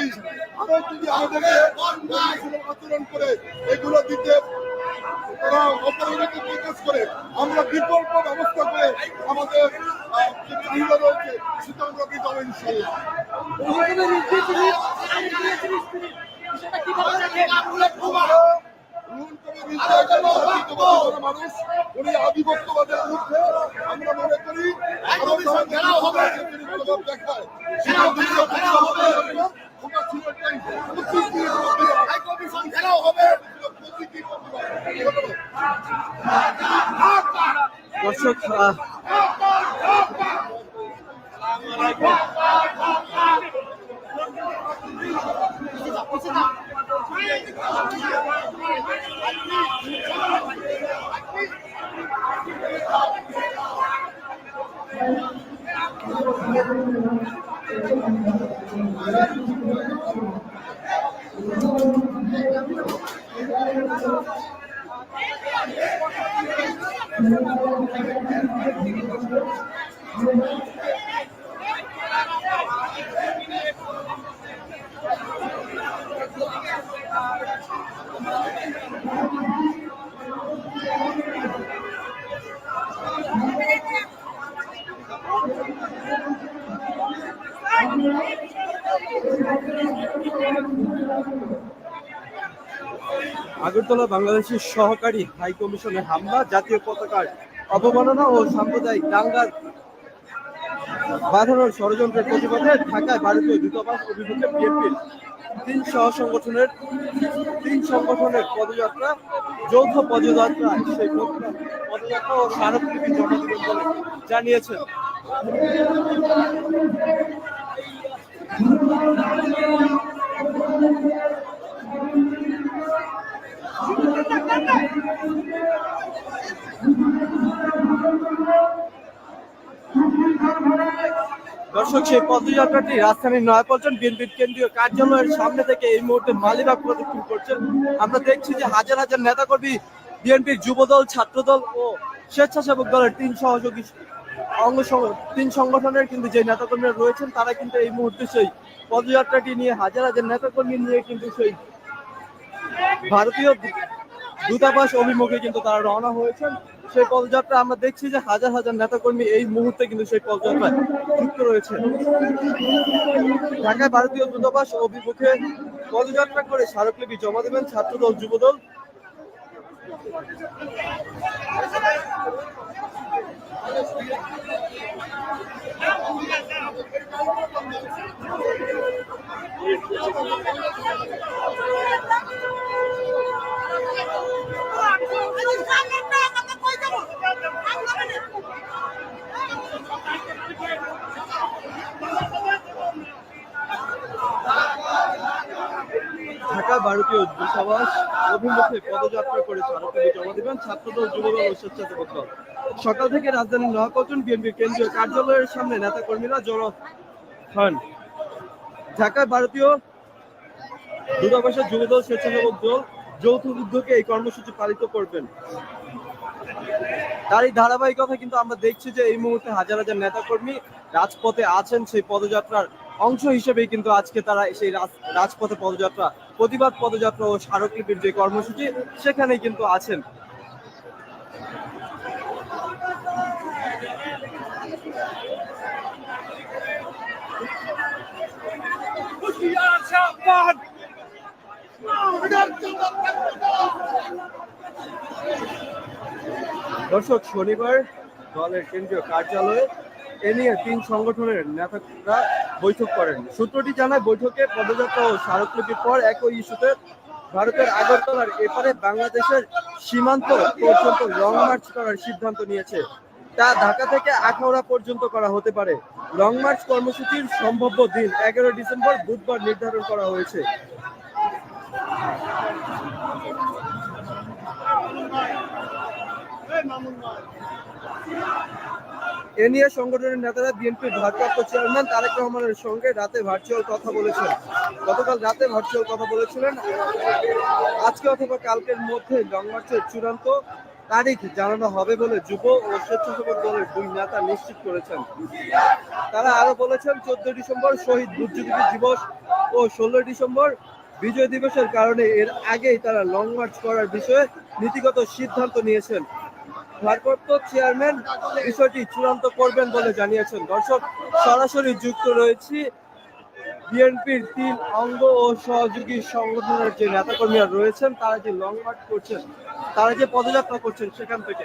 করি আবার যদি আমাদেরকে আচরণ করে এগুলো দিতে তারা অপরাধীকে প্রকাশ করে আমরা বিকল্প ব্যবস্থা করে আমাদের যে চাহিদা রয়েছে সেটা আমরা দিতে ইনশাল্লাহ রুহুল কবির রিজভী একজন জাতীয়তাবাদী মানুষ। উনি আধিপত্যবাদের বিরুদ্ধে আমরা মনে করি দেখায় সেটা দিতে হবে ওটা ছিল একটাই পঁচিশ দিনের মধ্যে হাইকমিশন ঘেরাও হবে প্রতীকী প্রতিবাদ ধন্যবাদ দর্শক আহ, আগরতলা বাংলাদেশের সহকারী হাই কমিশনের হামলা, জাতীয় পতাকার অবমাননা ও সাম্প্রদায়িক দাঙ্গার বাঁধানোর ষড়যন্ত্রের প্রতিবাদে ঢাকায় ভারতীয় দূতাবাস অভিমুখে বিএনপির তিন সহ সংগঠনের তিন সংগঠনের পদযাত্রা, যৌথ পদযাত্রা, সেই পদযাত্রা ও স্মারকলিপি জমা দিবেন বলে জানিয়েছেন। দর্শক, সেই পদযাত্রাটি রাজধানীর নয়াপল্টন বিএনপির কেন্দ্রীয় কার্যালয়ের সামনে থেকে এই মুহূর্তে মালিবাগ প্রদক্ষিণ করছেন আমরা দেখছি যে হাজার হাজার নেতাকর্মী বিএনপির যুবদল, ছাত্রদল ও স্বেচ্ছাসেবক দলের তিন সহযোগী অঙ্গ তিন সংগঠনের কিন্তু যে নেতাকর্মীরা রয়েছেন, তারা কিন্তু এই মুহূর্তে সেই পদযাত্রাটি নিয়ে হাজার হাজার নেতাকর্মী নিয়ে কিন্তু সেই ভারতীয় দূতাবাস অভিমুখে কিন্তু তারা রওনা হয়েছেন। সেই পদযাত্রা আমরা দেখছি যে হাজার হাজার নেতাকর্মী এই মুহূর্তে কিন্তু সেই পদযাত্রায় যুক্ত রয়েছে। ঢাকায় ভারতীয় দূতাবাস অভিমুখে পদযাত্রা করে স্মারকলিপি জমা দেবেন ছাত্রদল, যুবদল। ভারতীয় দূতাবাস অভিমুখে পদযাত্রা করে স্মারকলিপি জমা দেবেন ছাত্রদল যুবদল ও স্বেচ্ছাসেবক দল। সকাল থেকে রাজধানীর নয়াপল্টন বিএনপির কেন্দ্রীয় কার্যালয়ের সামনে নেতাকর্মীরা জড়ো হন। ঢাকায় ভারতীয় দূতাবাসের যুবদল, স্বেচ্ছাসেবক দল যৌথ উদ্যোগে এই কর্মসূচি পালিত করবেন। তার এই ধারাবাহিকতা কিন্তু আমরা দেখছি যে এই মুহূর্তে হাজার হাজার নেতাকর্মী রাজপথে আছেন সেই পদযাত্রার অংশ হিসেবেই কিন্তু আজকে তারা সেই রাজ- রাজপথে পদযাত্রা, প্রতিবাদ পদযাত্রা ও স্মারকলিপির যে কর্মসূচি সেখানে কিন্তু আছেন। দর্শক, শনিবার দলের কেন্দ্রীয় কার্যালয়ে এ নিয়ে তিন সংগঠনের নেতারা বৈঠক করেন। সূত্রটি জানায়, বৈঠকে পদযাত্রা ও স্মারকলিপির পর একই ইস্যুতে ভারতের আগরতলার এপারে বাংলাদেশের সীমান্ত পর্যন্ত লং মার্চ করার সিদ্ধান্ত নিয়েছে। তা ঢাকা থেকে আখাউড়া পর্যন্ত করা হতে পারে। লং মার্চ কর্মসূচির সম্ভাব্য দিন এগারো ডিসেম্বর বুধবার নির্ধারণ করা হয়েছে। এ নিয়ে সংগঠনের নেতারা বিএনপির ভারপ্রাপ্ত চেয়ারম্যান তারেক রহমানের সঙ্গে রাতে ভার্চুয়াল কথা বলেছেন। গতকাল রাতে ভার্চুয়াল কথা বলেছিলেন। আজকে অথবা কালকের মধ্যে লং মার্চের চূড়ান্ত তারিখ জানানো হবে বলে যুব ও স্বেচ্ছাসেবক দলের দুই নেতা নিশ্চিত করেছেন। তারা আরও বলেছেন চোদ্দ ডিসেম্বর শহীদ বুদ্ধিজীবী দিবস ও ষোলো ডিসেম্বর বিজয় দিবসের কারণে এর আগেই তারা লং মার্চ করার বিষয়ে নীতিগত সিদ্ধান্ত নিয়েছেন। ভারপ্রাপ্ত চেয়ারম্যান বিষয়টি চূড়ান্ত করবেন বলে জানিয়েছেন। দর্শক, সরাসরি যুক্ত রয়েছি বিএনপির তিন অঙ্গ ও সহযোগী সংগঠনের যে নেতাকর্মীরা রয়েছেন, তারা যে লং মার্চ করছেন, তারা যে পদযাত্রা করছেন সেখান থেকে।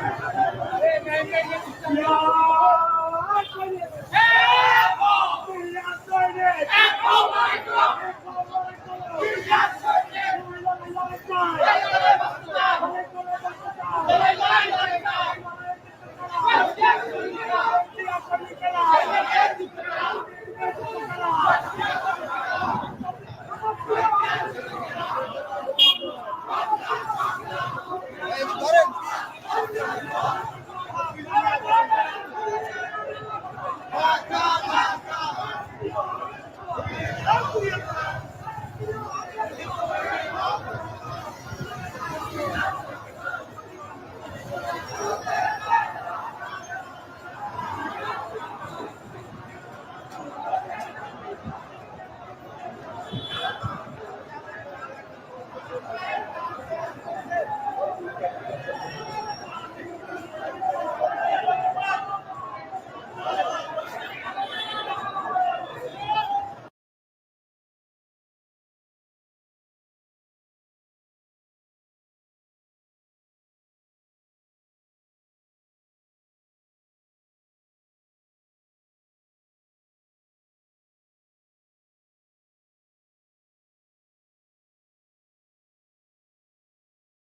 Yeah!